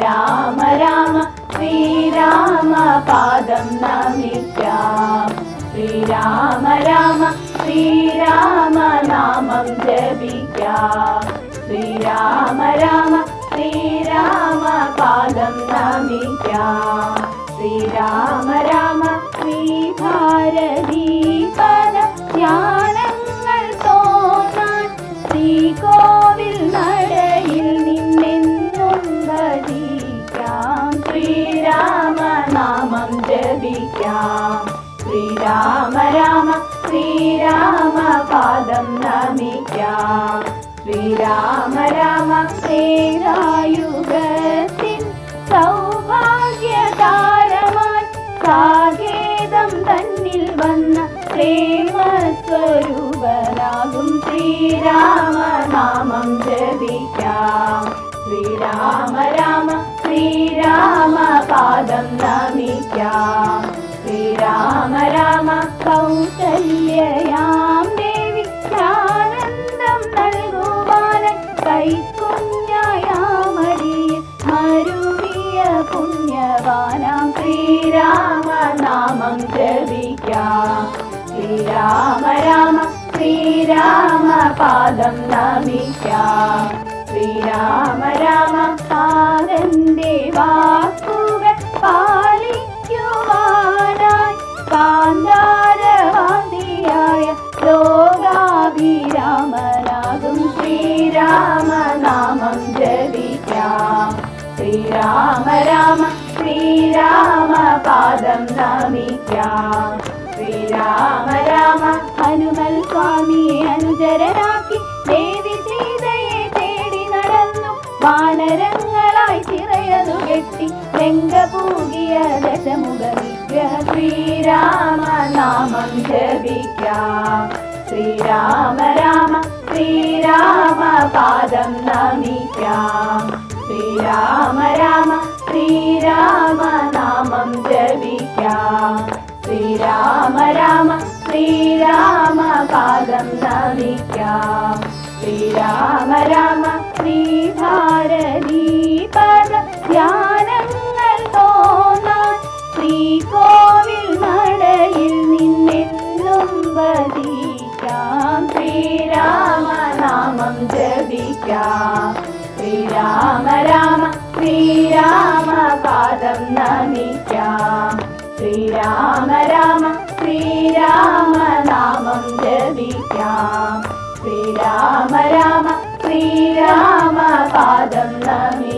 ശ്രീരാമ രാമ ശ്രീരാമ പാദം നമിക്കാം. ശ്രീരാമ രാമ ശ്രീരാമ നാമം ജപിക്കാം. ശ്രീരാമ രാമ ശ്രീരാമ പാദം നമിക്കാം. ശ്രീരാമ രാമ ശ്രീഭാരതീ പദ ധ്യാനങ്ങൾ തോന്നാൻ ശ്രീകോവിൽ ജപിക്കാം ശ്രീരാമ രാമ ശ്രീരാമ പാദം നമിക്കാം. ശ്രീരാമ രാമ സേവായുഗത്തിൻ സൗഭാഗ്യതാരമായി സാകേതം തന്നിൽ വന്ന പ്രേമസ്വരൂപനാകും ശ്രീരാമ നാമം ജപിക്കാം. ശ്രീരാമ രാമ ശ്രീരാമ പുണ്യവാനാം ശ്രീരാമ നാമം ജപിക്കാം. ശ്രീരാമ രാമ ശ്രീരാമ പാദം നമിക്കാം. ശ്രീരാമ രാമ പാദന്റെ വാക്കുകൾ പാലിക്കുവാനായി കാന്താരവാദിയായ ലോകാഭിരാമനാകും ശ്രീരാമ നാമം ജപിക്കാം. ശ്രീരാമ രാമ ശ്രീരാമ പാദം നമിക്കാം. ശ്രീരാമ രാമ ഹനുമൽ സ്വാമിയെ അനുചരനാക്കി ദേവി സീതയെ തേടി നടന്നു. വാനരങ്ങളായി ചിറയതു കെട്ടി രംഗപൂകിയ ദശമുഖ വിഗ്രഹ ശ്രീരാമ നാമം ജപിക്കാം. ശ്രീരാമ രാമ ശ്രീരാമ പാദം നമിക്കാം. ശ്രീരാമ രാമ ശ്രീരാമ നാമം ജപിക്കാം. ശ്രീരാമ രാമ ശ്രീരാമ പാദം നമിക്കാം. ശ്രീരാമ രാമ ശ്രീഭാരതീ പദ ധ്യാനങ്ങൾ തോന്നാൻ ശ്രീകോവിൽ നടയിൽ നിന്നെന്നും വധിക്കാം ശ്രീരാമനാമം ജപിക്കാം. ശ്രീരാമ രാമ പാദം നമിക്കാം ശ്രീരാമ രാമ ശ്രീരാമ നാമം ജപിക്കാം. ശ്രീരാമ രാമ ശ്രീരാമ പാദം നമിക്കാം